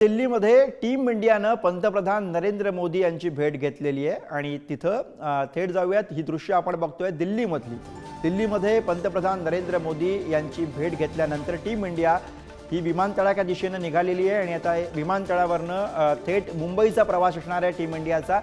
दिल्लीमध्ये टीम इंडियानं पंतप्रधान नरेंद्र मोदी यांची भेट घेतलेली आहे आणि तिथं थेट जाऊयात. ही दृश्य आपण बघतोय दिल्लीमधली. दिल्लीमध्ये पंतप्रधान नरेंद्र मोदी यांची भेट घेतल्यानंतर टीम इंडिया ही विमानतळाच्या दिशेनं निघालेली आहे आणि आता विमानतळावरनं थेट मुंबईचा प्रवास असणार आहे टीम इंडियाचा.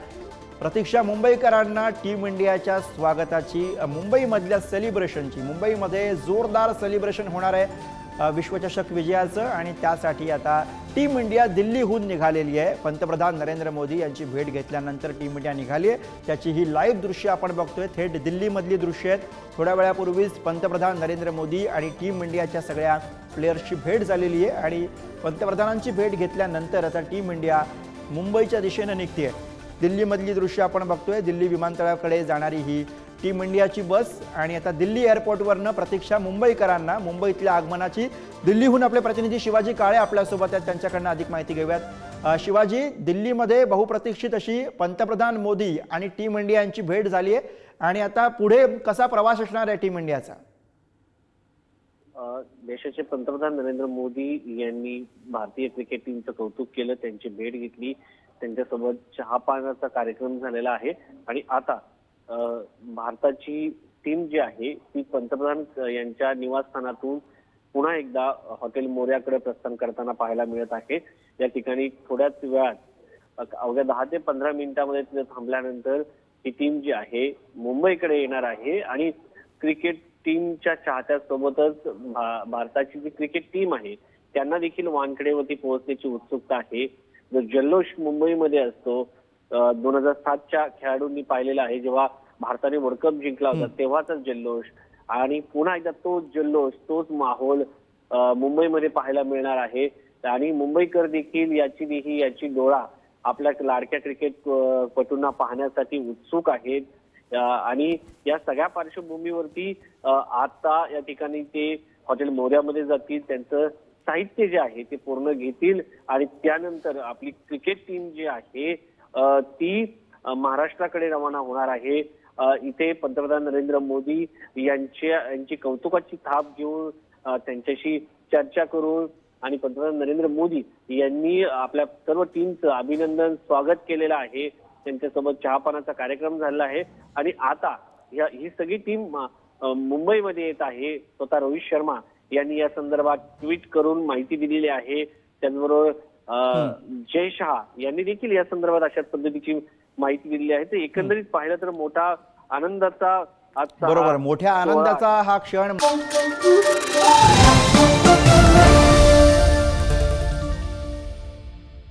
प्रतीक्षा मुंबईकरांना टीम इंडियाच्या स्वागताची मुंबईमधल्या सेलिब्रेशनची मुंबईमध्ये जोरदार सेलिब्रेशन होणार आहे विश्वचषक विजयाचं आणि त्यासाठी आता टीम इंडिया दिल्लीहून निघालेली आहे. पंतप्रधान नरेंद्र मोदी यांची भेट घेतल्यानंतर टीम इंडिया निघाली आहे. त्याची ही लाईव्ह दृश्य आपण बघतोय. थेट दिल्लीमधली दृश्य आहेत. थोड्या वेळापूर्वीच पंतप्रधान नरेंद्र मोदी आणि टीम इंडियाच्या सगळ्या प्लेयर्सची भेट झालेली आहे. आणि पंतप्रधानांची भेट घेतल्यानंतर आता टीम इंडिया मुंबईच्या दिशेनं निघते आहे दिल्लीमधली दृश्य आपण बघतोय. दिल्ली विमानतळाकडे जाणारी ही टीम इंडियाची बस आणि आता दिल्ली एअरपोर्टवरनं प्रतीक्षा मुंबईकरांना मुंबईतल्या आगमनाची दिल्लीहून आपले प्रतिनिधी शिवाजी काळे आपल्यासोबत आहेत. त्यांच्याकडनं अधिक माहिती घेऊयात. शिवाजी दिल्लीमध्ये बहुप्रतीक्षित अशी पंतप्रधान मोदी आणि टीम इंडिया यांची भेट झाली आहे आणि आता पुढे कसा प्रवास असणार आहे टीम इंडियाचा? देशाचे पंतप्रधान नरेंद्र मोदी यांनी भारतीय क्रिकेट टीमचं कौतुक केलं त्यांची भेट घेतली त्यांच्यासोबत चहा पाण्याचा कार्यक्रम झालेला आहे. आणि आता भारताची टीम जी आहे ती पंतप्रधान यांच्या निवासस्थानातून पुन्हा एकदा हॉटेल मोर्याकडे प्रस्थान करताना पाहायला मिळत आहे. या ठिकाणी थोड्याच वेळात अवघ्या दहा ते पंधरा मिनिटांमध्ये तिथे थांबल्यानंतर ही टीम जी आहे मुंबईकडे येणार आहे. आणि क्रिकेट टीमच्या चाहत्यासोबतच भा- भारताची जी क्रिकेट टीम आहे त्यांना देखील वानखेडेवरती पोहोचण्याची उत्सुकता आहे. जो जल्लोष मुंबईमध्ये असतो दोन हजार सातच्या खेळाडूंनी पाहिलेला आहे जेव्हा भारताने वर्ल्ड कप जिंकला होता तेव्हाचाच जल्लोष. आणि पुन्हा एकदा तोच जल्लोष तोच माहोल मुंबईमध्ये पाहायला मिळणार आहे. आणि मुंबईकर देखील याची देखील याची डोळा आपल्या लाडक्या क्रिकेट पटूंना पाहण्यासाठी उत्सुक आहेत. आणि या सगळ्या पार्श्वभूमीवरती आता या ठिकाणी ते हॉटेल मोऱ्यामध्ये जातील त्यांचं साहित्य जे आहे ते पूर्ण घेतील आणि त्यानंतर आपली क्रिकेट टीम जी आहे ती महाराष्ट्राकडे रवाना होणार आहे. इथे पंतप्रधान नरेंद्र मोदी यांच्या यांची कौतुकाची थाप घेऊन त्यांच्याशी चर्चा करून आणि पंतप्रधान नरेंद्र मोदी यांनी आपल्या सर्व टीमचं अभिनंदन स्वागत केलेलं आहे. त्यांच्यासोबत चहापानाचा कार्यक्रम झालेला आहे. आणि आता या ही सगळी टीम मुंबईमध्ये येत आहे. स्वतः रोहित शर्मा यांनी या संदर्भात ट्विट करून माहिती दिलेली आहे. त्याचबरोबर जय शहा यांनी देखील या संदर्भात अशाच पद्धतीची माहिती दिलेली आहे. तर एकंदरीत पाहिलं तर मोठा आनंदाचा बरोबर. मोठ्या आनंदाचा हा क्षण.